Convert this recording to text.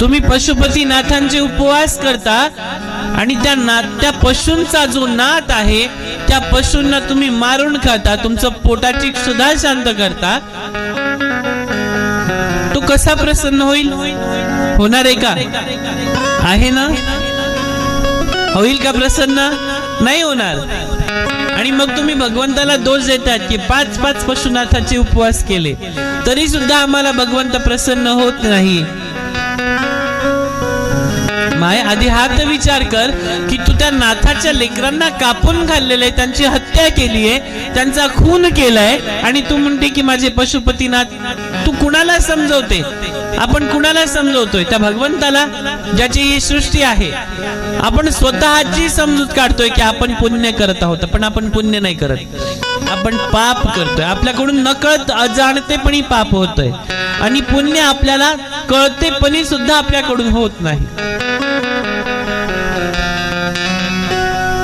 तुम्ही पशुपतीनाथांचे उपवास करता आणि त्या ना त्या पशूंचा जो नाथ आहे त्या पशूंना तुम्ही मारून खाता तुमचं पोटाची सुद्धा शांत करता. तो कसा प्रसन्न होईल? होणार आहे का? आहे ना? होईल का प्रसन्न? नाही होणार. आणि मग तुम्ही भगवंताला दोष देतात की पाच पाच पशुनाथाचे उपवास केले. तरी सुद्धा आम्हाला भगवंत प्रसन्न होत नाही. नाही आधी हा तर विचार कर की तू त्या नाथाच्या लेकरांना कापून खाल्लेलं आहे त्यांची हत्या केली आहे त्यांचा खून केलाय आणि तू म्हणते की माझे पशुपतीनाथ तू कुणाला समजवते? आपण कुणाला समजवतोय? त्या भगवंताला ज्याची ही सृष्टी आहे. आपण स्वतःची समजूत काढतोय की आपण पुण्य करत आहोत पण आपण पुण्य नाही करत. आपण पाप करतोय. आपल्याकडून नकळत अजाणतेपणी पाप होतोय. आणि पुण्य आपल्याला कळतेपणी सुद्धा आपल्याकडून होत नाही.